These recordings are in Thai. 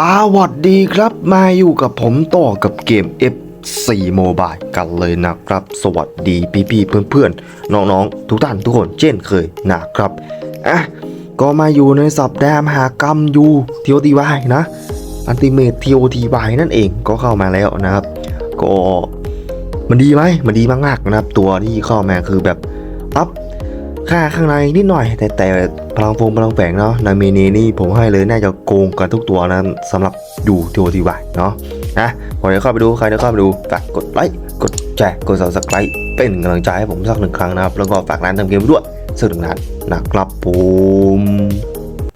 สวัสดีครับมาอยู่กับผมต่อกับเกม F4 Mobile กันเลยนะครับ สวัสดีพี่ๆเพื่อนๆ น้องๆ ทุกท่านทุกคนเช่นเคยนะครับอะก็มาอยู่ในสัปดาห์มหากรรมยูทีโอทีวายนะอันติเมททีโอทีวายนั่นเองก็เข้ามาแล้วนะครับ ก็มันดีไหมมันดีมากๆนะครับ ตัวที่เข้ามาคือแบบปั๊บ ค่าข้างในนิดหน่อย แต่แต่พลังฟงพลังแฝงเนาะนามินีนี่ผมให้เลยน่าจะโกงกันทุกตัวนะสำหรับดูทีโอทีวายเนาะนะผมจะเข้าไปดูใครจะเข้าไปดูฝากกดไลค์กดแชร์กดซับสไครต์เป็นกำลังใจให้ผมสักหนึ่งครั้งนะครับแล้วก็ฝากร้านทำเกมด้วยสักหนึ่งร้านนะครับผม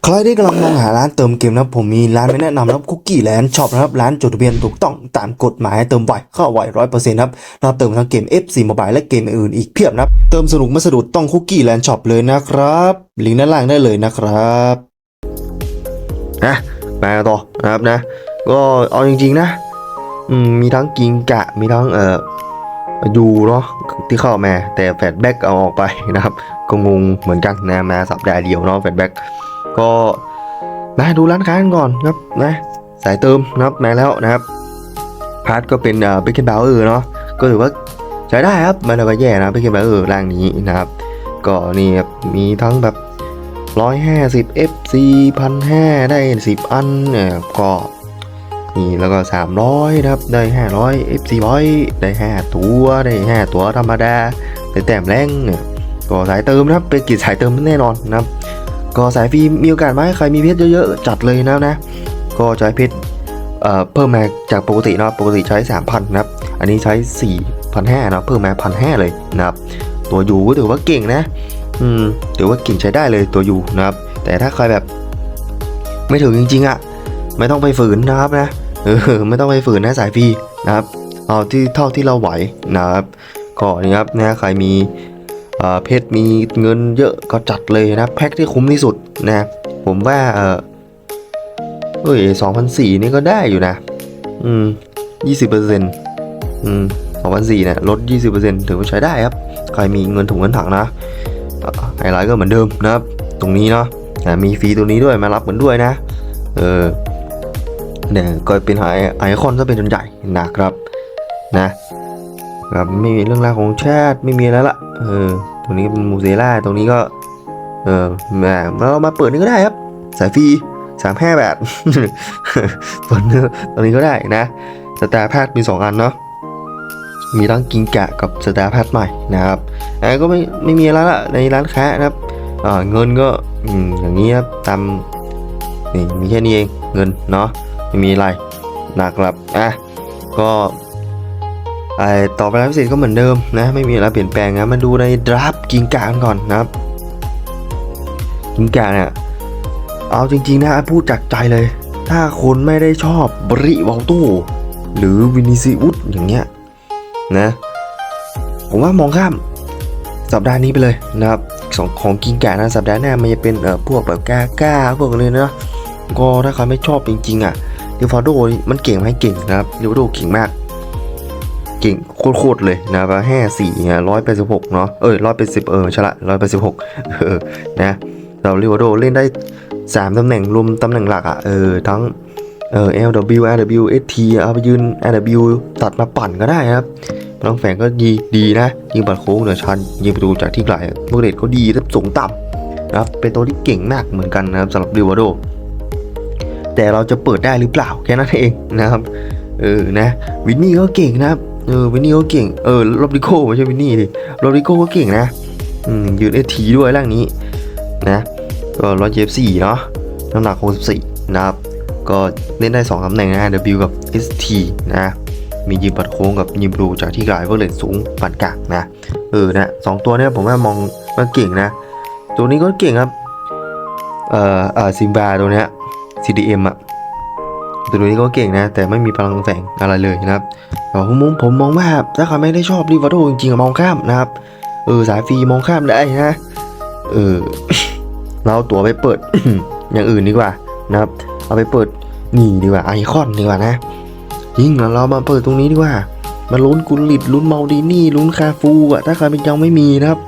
ใครที่กำลังมองหาร้านเติมเกมนะผมมีร้านไม่แนะนำครับคุกกี้แลนด์ช็อปนะครับร้านจดทะเบียนถูกต้องตามกฎหมายเติมไวเข้าไวร้อยเปอร์เซ็นต์ครับรับเติมทั้งเกม FC Mobile และเกมอื่นอีกเพียบนะเติมสนุกไม่สะดุดต้องคุกกี้แลนด์ช็อปเลยนะครับลิงก์ด้านล่างได้เลยนะครับนะมาต่อนะครับนะ ก็เอาจริงๆนะมีทั้งกิงกะมีทั้งเอ่อยูเนาะที่เข้ามาแต่แฟดแบ็กเอาออกไปนะครับ ก็งงเหมือนกันนะมาสัปดาห์เดียวเนาะแฟดแบ็ก ก็มาดูร้านค้ากันก่อนครับนะสายเติมนะครับมาแล้วนะครับพาร์ทก็เป็นเอ่อเบคเกนบาวเออร์เนาะก็ถือว่าใช้ได้ครับมันอะไรแย่นะเบคเกนบาวเออร์ร่างนี้นะครับก็นี่ครับมีทั้งแบบ 150 FC 1,500 ได้ 10 อันเนี่ยก็นี่แล้วก็ 300นะครับได้ 500 FC 100ได้ 5 ตัวได้ 5 ตัวธรรมดาได้แต้มแรงเนี่ยก็สายเติมนะครับเป็นกิจสายเติมแน่นอนนะครับ ก็สายฟรีมีโอกาสไหมใครมีเพชรเยอะๆ จัดเลยนะนะ ก็ใช้เพชรเพิ่มมาจากปกติเนาะปกติใช้ 3,000นะครับ อันนี้ใช้ 4,500เนาะเพิ่มมา1,500เลยนะครับ ตัวยูก็ถือว่าเก่งนะ อืมถือว่าเก่งใช้ได้เลยตัวยูนะครับ แต่ถ้าใครแบบไม่ถึงจริงๆอะ่ะไม่ต้องไปฝืนนะครับนะเออไม่ต้องไปฝืนนะสายฟรีนะครับเอาที่เท่าที่เราไหวนะครับก็นี่ครับนะใครมี เพชรมีเงินเยอะก็จัดเลยนะแพ็คที่คุ้มที่สุดนะผมว่าเออเอ้ยสองพันสี่นี่ก็ได้อยู่นะ อืมยี่สิบเปอร์เซ็นต์อืมสองพันสี่เนี่ยลดยี่สิบเปอร์เซ็นต์ถือว่าใช้ได้ครับ ใครมีเงินถุงเงินถังนะไฮไลท์ก็เหมือนเดิมนะครับ ตรงนี้เนาะมีฟรีตัวนี้ด้วยมารับเหมือนด้วยนะ เออเนี่ยก็เป็นไอไอคอนซะเป็นจนใหญ่นะครับนะครับไม่มีเรื่องราวของชาติไม่มีแล้วละ เออตรงนี้เป็นมูเซล่าตรงนี้ก็ เออแหมเรามาเปิดนี่ก็ได้ครับ สายฟรีสามห้าบาทเปิดเนื้ตรงนี้ก็ได้นะสตาร์แพทมี2อันเนาะมีทั้งกิงกะกับสตาร์แพทใหม่นะครับอันนก็ไม่ไม่มีแล้วละในร้านค้านะครับเงินก็อือย่างนี้ครับตามนี่มีแค่นี้เองเงินเนาะไม่มีอะไรหนะครับอะก็ ไอต่อไปแล้วพิเศษก็เหมือนเดิมนะไม่มีอะไรเปลี่ยนแปลงนะมาดูในดราฟกิงกะกันก่อนนะครับกิงกะเนี่ยเอาจริงๆนะพูดจากใจเลย ถ้าคนไม่ได้ชอบบริวอลโตหรือวินิซิอุสอย่างเงี้ยนะผมว่ามองข้ามสัปดาห์นี้ไปเลยนะครับของของกิงกะนะสัปดาห์หน้ามันจะเป็นเอ่อพวกแบบกาก้าพวกเลยนะก็ถ้าใครไม่ชอบจริงๆอะดิฟอร์โดมันเก่งไหมเก่งนะครับดิฟอร์โดเก่งมาก เก่งโคตรๆเลยนะครับห้าสี่ร้อยแปดสิบหกเนาะเอ้ยร้อยแปดสิบเออใช่ละร้อยแปดสิบหกเออนะเราดิฟอโดเล่นได้สามตำแหน่งรวมตำแหน่งหลักอะ่ะเออทั้งเออ LW RW ST เอาไปยืน RW ตัดมาปั่นก็ได้ครับพลังแฝงก็ดีดีนะ ยิงปัดโค้งเหนือชัน ยิงประตูจากที่ไกลโมเดตก็ดีและสูงต่ำนะครับเป็นตัวที่เก่งมากเหมือนกันนะครับสำหรับริวาโด แต่เราจะเปิดได้หรือเปล่าแค่นั้นเองนะครับ เออนะ วินนี่ก็เก่งนะครับ เออวินนี่ก็เก่ง เออโรบริโก้ไม่ใช่วินนี่ดิโรบริโก้ก็เก่งนะ อืมยืน ST ด้วยร่างนี้นะ ก็ร้อยเจ็บสี่เนาะ น้ำหนัก64นะครับ ก็เล่นได้2ตำแหน่งนะ W กับ ST นะ มียิงปัดโค้งกับยิงบลูจากที่กลเวอร์เลนสูงปานกลางนะ เออนะสองตัวเนี้ยผมว่ามองว่าเก่งนะ ตัวนี้ก็เก่งครับ เอ่อเอ่อซิมบาตัวเนี้ย CDM อะ ตัวนี้ก็เก่งนะ แต่ไม่มีพลังแฝงอะไรเลยนะครับแต่ผมมองผมมองว่าถ้าใครไม่ได้ชอบริวาโดจริงๆมองข้ามนะครับเออสายฟรีมองข้ามได้นะเออเราเอาตั๋วไปเปิดอย่างอื่นดีกว่านะครับ เอาไปเปิดนี่ดีกว่าไอคอนดีกว่านะจริงเรามาเปิดตรงนี้ดีกว่ามาลุ้นกุลิตลุ้นเมาดีนี่ลุ้นคาฟูอะถ้าใครเป็นยังไม่มีนะครับ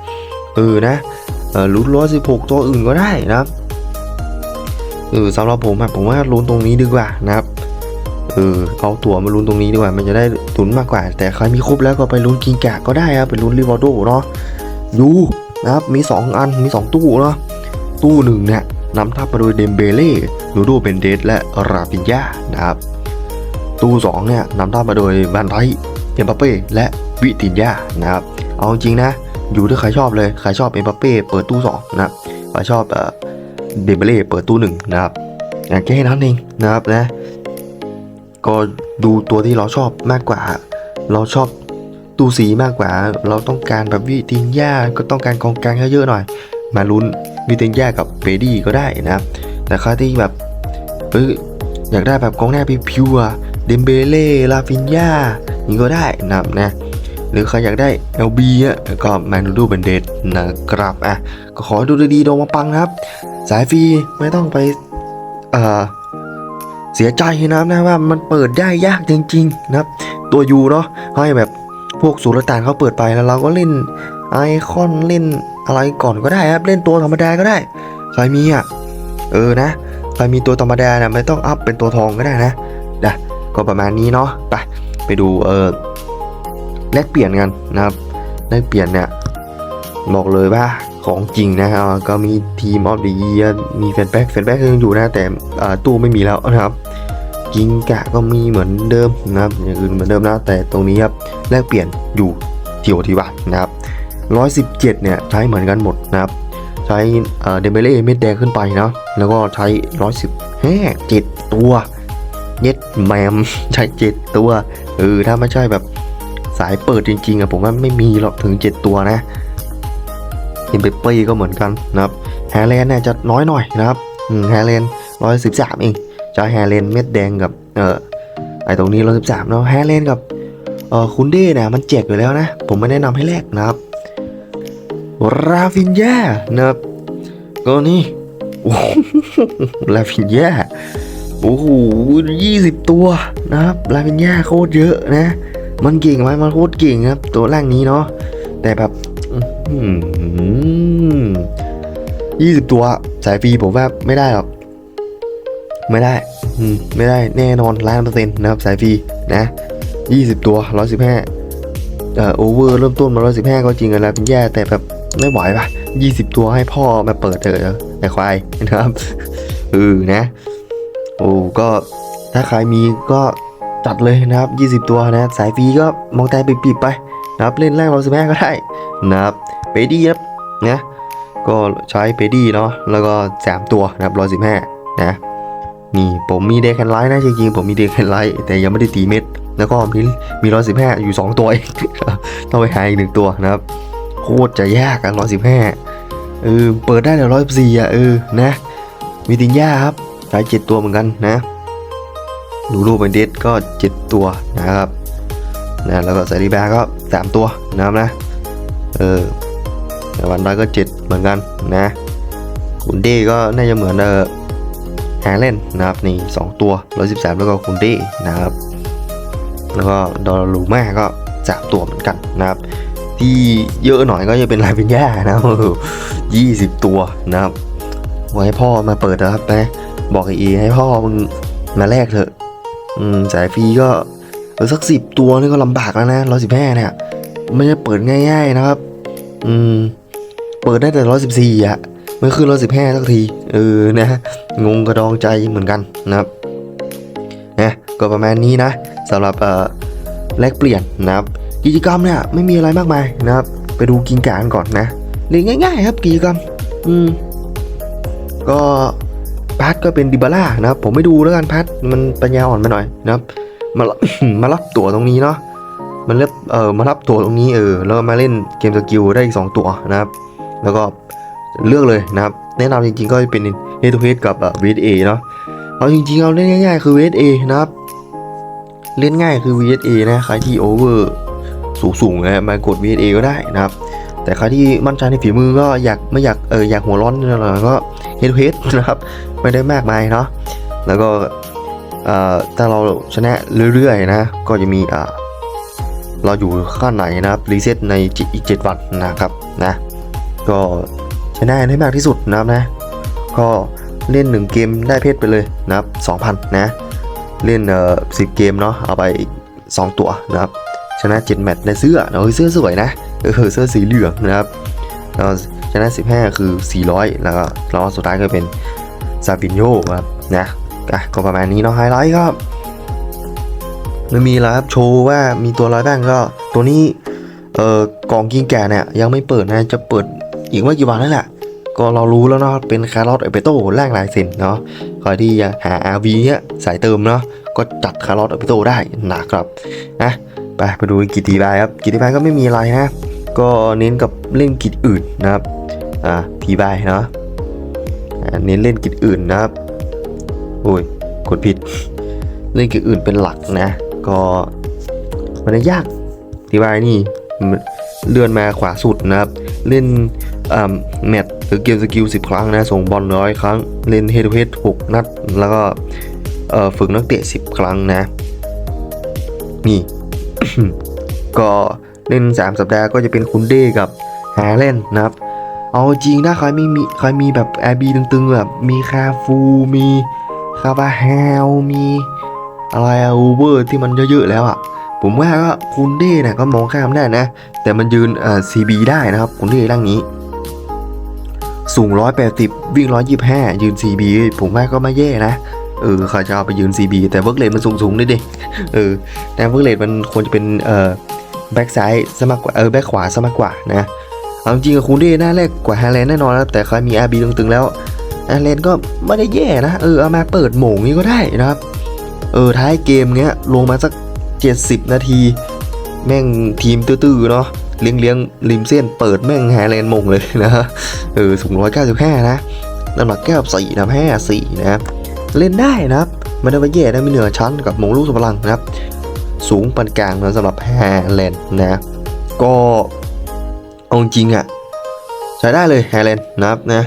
เออนะเออลุ้นร้อยสิบหกตัวอื่นก็ได้นะครับ เออสำหรับผมอะผมว่าลุ้นตรงนี้ดีกว่านะครับเออเอาตั๋วมาลุ้นตรงนี้ดีกว่า มันจะได้ตุนมากกว่า แต่ใครมีครบแล้วก็ไปลุ้นกิงกะก็ได้ครับไปลุ้นริวอลโดเนาะยูนะครับมี 2 อันมี 2 ตู้เนาะตู้หนึ่งเนี่ยนำทัพมาโดยเดมเบเล่ลูโดเบนเดสและราฟินยานะครับ ตู้สองเนี่ยนำทัพมาโดยแวนไรเอ็มบัปเป้และวิตินยานะครับ เอาจริงนะ อยู่ที่ใครชอบเลย ใครชอบเอ็มบัปเป้เปิดตู้สองนะครับใครชอบเอ่อ เดมเบเล่เปิดตู้หนึ่งนะครับแค่นั้นเองนะครับนะ ก็ดูตัวที่เราชอบมากกว่า เราชอบตู้สีมากกว่า เราต้องการแบบวิตินยาก็ต้องการกองกลางเยอะๆหน่อย มาลุ้นวิตินยากับเฟดี้ก็ได้นะครับแต่ใครที่แบบเอยอยากได้แบบกองหน้าพิวๆอะเดมเบเล่ลาฟินยานี่ก็ได้นะครับนะหรือใครอยากได้ LB อะก็แมนูดูเบนเดดนะครับอะก็ขอดูดีๆโดมาปังนะครับ สายฟรีไม่ต้องไปเอ่อเสียใจนะครับนะว่ามันเปิดได้ยากจริง ๆ นะครับ ตัวยูเนาะให้แบบพวกสุลต่านเขาเปิดไปแล้วเราก็เล่นไอคอนเล่นอะไรก่อนก็ได้ครับเล่นตัวธรรมดาก็ได้ใครมีอะเออนะใครมีตัวธรรมดานะไม่ต้องอัพเป็นตัวทองก็ได้นะนะก็ประมาณนี้เนาะไปไปดูเออแลกเปลี่ยนกันนะครับแลกเปลี่ยนเนี่ยบอกเลยว่า ของจริงนะครับก็มีทีมออฟเดอะเยียมีแฟนแบ็กแฟนแบ็กยังอยู่นะแต่ตู้ไม่มีแล้วนะครับกิงกะก็มีเหมือนเดิมนะครับอย่างอื่นเหมือนเดิมนะแต่ตรงนี้ครับแลกเปลี่ยนอยู่เที่ยวทีบานะครับ117เนี่ยใช้เหมือนกันหมดนะครับใช้เดมเบเล่เม็ดแดงขึ้นไปเนาะแล้วก็ใช้ร้อยสิบแฮ่เจ็ดตัวเย็ดแมมใช้เจ็ดตัวเออถ้าไม่ใช่แบบสายเปิดจริงๆอะผมว่าไม่มีหรอกถึงเจ็ดตัวนะ เห็นเปเป้ก็เหมือนกันนะครับแฮร์แลนเนี่ยจะน้อยหน่อยนะครับแฮร์แลนร้อยสิบสามเองใช้แฮร์แลนเม็ดแดงกับเออไอตรงนี้ร้อยสิบสามเนาะแฮร์แลนกับเออคุณเด้เนี่ยมันแจกอยู่แล้วนะ ผมไม่แนะนำให้แลกนะครับราฟินยานะครับก็นี่โอ้โหลาฟินยาโอ้โหยี่สิบตัวนะครับลาฟินยาโคตรเยอะนะ มันเก่งไหมมันโคตรเก่งครับ ตัวแรกนี้เนาะแต่แบบ ยี่สิบตัวสายฟรีผมว่าไม่ได้หรอก ไม่ได้ อืม ไม่ได้แน่นอนล้านเปอร์เซ็นต์นะครับ สายฟรีนะยี่สิบตัวร้อยสิบห้าเอ่อโอเวอร์เริ่มต้นมาร้อยสิบห้าก็จริงกันแล้วเป็นแย่แต่แบบไม่ไหวปะยี่สิบตัวให้พ่อมาเปิดเถอะไอ้ควายนะครับเออนะ โอ้ก็ถ้าใครมีก็จัดเลยนะครับยี่สิบตัวนะ สายฟรีก็มองแต่ปิดๆไป นะครับเล่นแรกร้อยสิบห้าก็ได้นะครับเปดี้ครับนะก็ใช้เปดี้เนาะแล้วก็สามตัวนะครับร้อยสิบห้านะนี่ผมมีเดคแคนไลท์นะจริงๆผมมีเดคแคนไลท์แต่ยังไม่ได้ตีเม็ด แล้วก็มีมีร้อยสิบห้าอยู่ 2 ตัวเองต้องไปหาอีกหนึ่งตัวนะครับโคตรจะยากกันร้อยสิบห้าเออเปิดได้แต่ร้อยสี่อะเออนะมีตินย่าครับใช้เจ็ดตัวเหมือนกันนะดูรูปเป็นเดสก็เจ็ดตัวนะครับ นะแล้วก็ซาริบาก็สามตัวนะครับนะเออแต่วันได้ก็เจ็ดเหมือนกันนะคุณเด้ก็น่าจะเหมือนเออแฮร์เลนนะครับนี่สองตัวร้อยสิบสามแล้วก็คุณเด้นะครับแล้วก็ดอลลูม่าก็สามตัวเหมือนกันนะครับ ที่เยอะหน่อยก็จะเป็นลายเป็นย่านะยี่สิบตัวนะครับไว้ให้พ่อมาเปิดนะครับนะบอกไอเอให้พ่อมึงมาแลกเถอะ อืมสายฟรีก็ เออสักสิบตัวนี่ก็ลำบากแล้วนะร้อยสิบห้าเนี่ย ไม่ใช่เปิดง่าย ๆนะครับ อืม เปิดได้แต่ร้อยสิบสี่อะไม่ขึ้นร้อยสิบห้าสักที เออ นะ งงกระดองใจเหมือนกันนะครับนะก็ประมาณนี้นะสำหรับเอ่อแลกเปลี่ยนนะครับ กิจกรรมเนี่ยไม่มีอะไรมากมายนะครับ ไปดูกินการก่อนนะเรียนง่าย ๆ ครับกิจกรรม อืม ก็พัดก็เป็นดิบาร่านะครับ ผมไม่ดูแล้วกันพัดมันปัญญาอ่อนไปหน่อยนะครับ มารับมารับตั๋วตรงนี้เนาะมันเลือกเออมารับตั๋วตรงนี้เออแล้วมาเล่นเกมสกิลได้อีกสองตั๋วนะครับ แล้วก็เลือกเลยนะครับ แนะนำจริงๆก็เป็น Head to Head กับเอ่อเนาะเอาจริงๆเอาเล่นง่ายๆคือ VSA นะครับ เล่นง่ายคือ VSA นะใครที่โอเวอร์สูงๆนะมากด VSA ก็ได้นะครับ แต่ใครที่มั่นใจในฝีมือก็อยากไม่อยากเอออยากหัวร้อนหน่อยก็ Head to Head นะครับ ไม่ได้มากมายเนาะแล้วก็ ถ้าเราชนะเรื่อยๆนะ ก็จะมีเราอยู่ขั้นไหนนะครับรีเซ็ตในอีก 7 วันนะครับนะก็ชนะให้มากที่สุดนะครับนะ ก็เล่น 1 เกมได้เพชรไปเลยนะครับ2,000 นะ เล่นเอ่อ10เกมเนาะเอาไปอีก2ตัวนะครับ ชนะ 7 แมตช์ในเสื้อเนาะเฮ้เสื้อสวยนะเออเสื้อสีเหลืองนะครับชนะ 15 คือ 400 แล้วก็รอบสุดท้ายก็เป็นซาบินโยครับนะ อะก็ประมาณนี้เนาะไฮไลท์ครับไม่มีแล้วครับโชว์ว่ามีตัวอะไรบ้างก็ ตัวนี้เอ่อกล่องกิงแก่เนี่ยยังไม่เปิดนะจะเปิดอีกไม่กี่วันนั่นแหละก็เรารู้แล้วเนาะเป็นคาร์ลอตเอเปโต้แลกลายเซ็นเนาะใครที่อากหา RV เนี่ยสายเติมเนาะก็จัดคาร์ลอตเอเปโต้ได้นะครับนะไปไปดูกิจทีบายครับกิจทีบายก็ไม่มีอะไรนะ ก็เน้นกับเล่นกิจอื่นนะครับอ่าทีบายเนาะเน้นเล่นกิจอื่นนะครับ โอ้ยกดผิด เล่นเกิจอื่นเป็นหลักนะ ก็มันยากทีบายนี่เลื่อนมาขวาสุดนะครับ เล่นแมตช์หรือเกมสกิล 10 ครั้งนะส่งบอลร้อยครั้ง เล่นเฮดเฮด6นัด แล้วก็ฝึกนักเตะ 10 ครั้งนะ นี่ ก็เล่น 3 สัปดาห์ก็จะเป็นคุณเด้กับฮาเล่นนะครับ เอาจริงนะใครไม่มีใครมีแบบแอร์บีตึงๆแบบมีคาฟูมี คาบาแฮลมีอะไรอูเบอร์ที่มันเยอะๆแล้วอะ ผมว่าก็คุณเด้เนี่ยก็มองข้ามได้นะ แต่มันยืนเอ่อ CB ได้นะครับคุณเด้ร่างนี้ สูง 180 วิ่ง 125 ยืน CB ผมว่าก็ไม่แย่นะเออใครจะเอาไปยืน CB แต่เวิร์กเลนมันสูงๆด้วยดิเออแต่เวิร์กเลนมันควรจะเป็นเอ่อแบ็กซ้ายซะมากกว่าเออแบ็กขวาซะมากกว่านะเอาจริงกับคุณเด้หน้าแรกกว่าฮาแลนด์แน่นอนนะแต่ใครมี RB ตึงๆแล้ว ฮาแลนก็ไม่ได้แย่นะ เออเอามาเปิดหมงนี้ก็ได้นะครับ เออท้ายเกมเงี้ยลงมาสัก 70 นาที แม่งทีมตื้อๆเนาะเลี้ยงเลี้ยงริมเส้นเปิดแม่งแฮาแลนมงเลยนะเออสูง195นะน้ำหนักแก้วสี่นะแพ้สี่นะเล่นได้นะครับไม่ได้ว่าแย่นะมีเหนือชั้นกับมงลูกสมพลังนะครับ สูงปานกลางนะสำหรับแฮแลนนะก็เอาจริงอะใช้ได้เลยแฮแลนด์นะครับนะ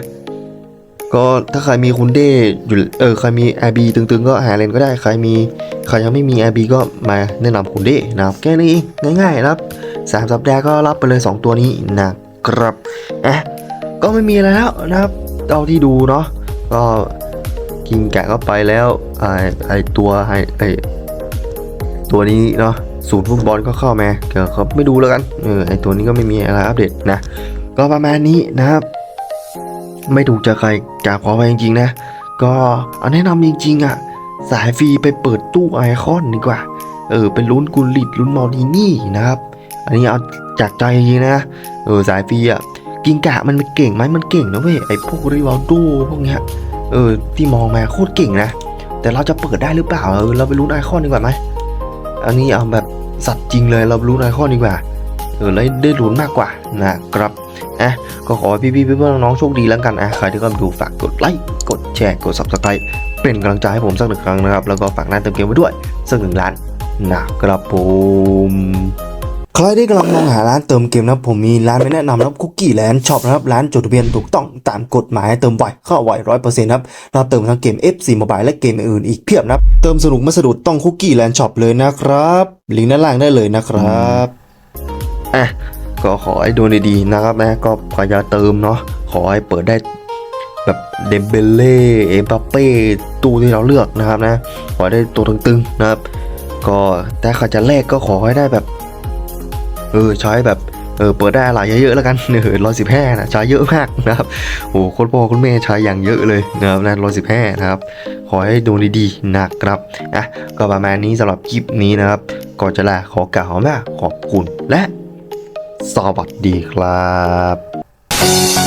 ก็ถ้าใครมีคุณเด้อยู่เออใครมี RB ตึงๆ ก็หาเลนก็ได้ใครมีใครยังไม่มี RB ก็มาแนะนำคุณเด้นะครับแค่นี้เองง่ายๆนะครับสามสัปดาห์ก็รับไปเลย 2 ตัวนี้นะครับอะก็ไม่มีอะไรแล้วนะครับเอาที่ดูเนาะก็กิงแกะก็ไปแล้วไอไอตัวไอไอตัวนี้เนาะศูนย์ฟุตบอลก็เข้ามาเดี๋ยวเขาไม่ดูแล้วกันเออไอตัวนี้ก็ไม่มีอะไรอัปเดตนะก็ประมาณนี้นะครับ ไม่ถูกใจใครกราบขอไปจริงๆนะ ก็เอาแนะนำจริงๆอะ สายฟรีไปเปิดตู้ไอคอนดีกว่า เออ เป็นลุ้นกุลิตลุ้นมอดินี่นะครับ อันนี้เอาจากใจจริงนะเออสายฟรีอะกิงกะมันเก่งไหมมันเก่งนะเว้ยไอพวกริวาลโดพวกเนี้ยเออที่มองมาโคตรเก่งนะ แต่เราจะเปิดได้หรือเปล่าเออเราไปลุ้นไอคอนดีกว่าไหมอันนี้เอาแบบสัตว์จริงเลยเราลุ้นไอคอนดีกว่าเออแล้วได้ลุ้นมากกว่านะครับ อะก็ขอให้พี่ๆเพื่อนๆน้องๆโชคดีแล้วกันอะใครที่เข้ามาดูฝากกดไลค์กดแชร์กด subscribe เป็นกำลังใจให้ผมสักหนึ่งครั้งนะครับ แล้วก็ฝากร้านเติมเกมไว้ด้วยสักหนึ่งร้านนะครับผมใครที่กำลังมองหาร้านเติมเกมนะผมมีร้านไม่แนะนำนะครับคุกกี้แลนด์ช็อปนะครับร้านจดทะเบียนถูกต้องตามกฎหมายเติมไวเข้าไวร้อยเปอร์เซ็นต์ครับเราเติมทั้งเกม F4 Mobile และเกมอื่นอีกเพียบนะครับเติมสนุกไม่สะดุดต้องคุกกี้แลนด์ช็อปเลยนะครับลิงก์ด้านล่างได้เลยนะครับ ก็ขอให้ดูดีๆนะครับนะก็พยายามเติมเนาะขอให้เปิดได้แบบเดมเบเล่เอ็มบัปเป้ตู้ที่เราเลือกนะครับนะ ขอได้ตัวตึงๆนะครับ ก็แต่ขาจะแลกก็ขอให้ได้แบบเออใช้แบบเออเปิดได้อะไรเยอะๆแล้วกันเออร้อยสิบห้านะใช้เยอะมากนะครับโอ้โคนพ่อคุณแม่ใช้อย่างเยอะเลยนะครับนะร้อยสิบห้านะครับ ขอให้ดูดีๆนะครับอะก็ประมาณนี้สำหรับคลิปนี้นะครับก่อนจะลาขอกล่าวว่าขอบคุณและ สวัสดีครับ